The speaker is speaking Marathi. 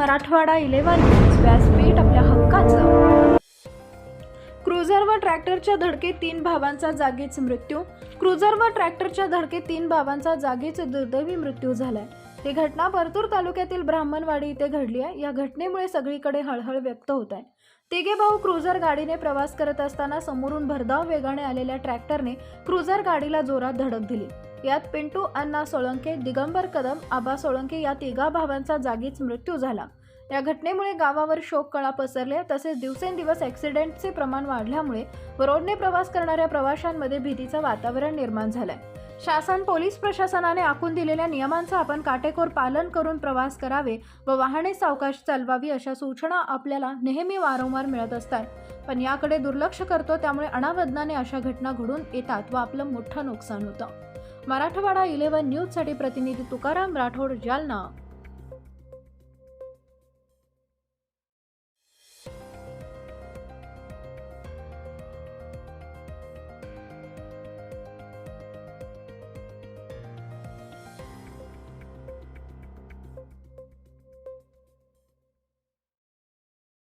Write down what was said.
मराठवाडा इलेव्हन व्यासपीठ आपल्या हक्काचं. क्रुझर व ट्रॅक्टरच्या धडकेत तीन भावांचा जागीच मृत्यू. क्रुझर व ट्रॅक्टरच्या धडकेत तीन भावांचा जागीच दुर्दैवी मृत्यू झालाय. ही घटना परतूर तालुक्यातील ब्राह्मणवाडी इथे घडली आहे. या घटनेमुळे सगळीकडे हळहळ व्यक्त होत आहे. तिघे भाऊ क्रुझर गाडीने प्रवास करत असताना समोरून भरधाव वेगाने आलेल्या ट्रॅक्टरने क्रुझर गाडीला जोरात धडक दिली. यात पिंटू अण्णा सोळंके दिगंबर कदम आबा सोळंके या तिघा भावांचा जागीच मृत्यू झाला. या घटनेमुळे गावावर शोककळा पसरल्या तसेच दिवसेंदिवस ॲक्सिडेंटचे प्रमाण वाढल्यामुळे रोडने प्रवास करणाऱ्या प्रवाशांमध्ये भीतीचं वातावरण निर्माण झालंय. शासन पोलीस प्रशासनाने आखून दिलेल्या नियमांचं आपण काटेकोर पालन करून प्रवास करावे व वाहने सावकाश चालवावी अशा सूचना आपल्याला नेहमी वारंवार मिळत असतात. पण याकडे दुर्लक्ष करतो त्यामुळे अनावधनाने अशा घटना घडून येतात व आपलं मोठं नुकसान होतं. मराठवाडा इलेव्हन न्यूजसाठी प्रतिनिधी तुकाराम राठोड जालना.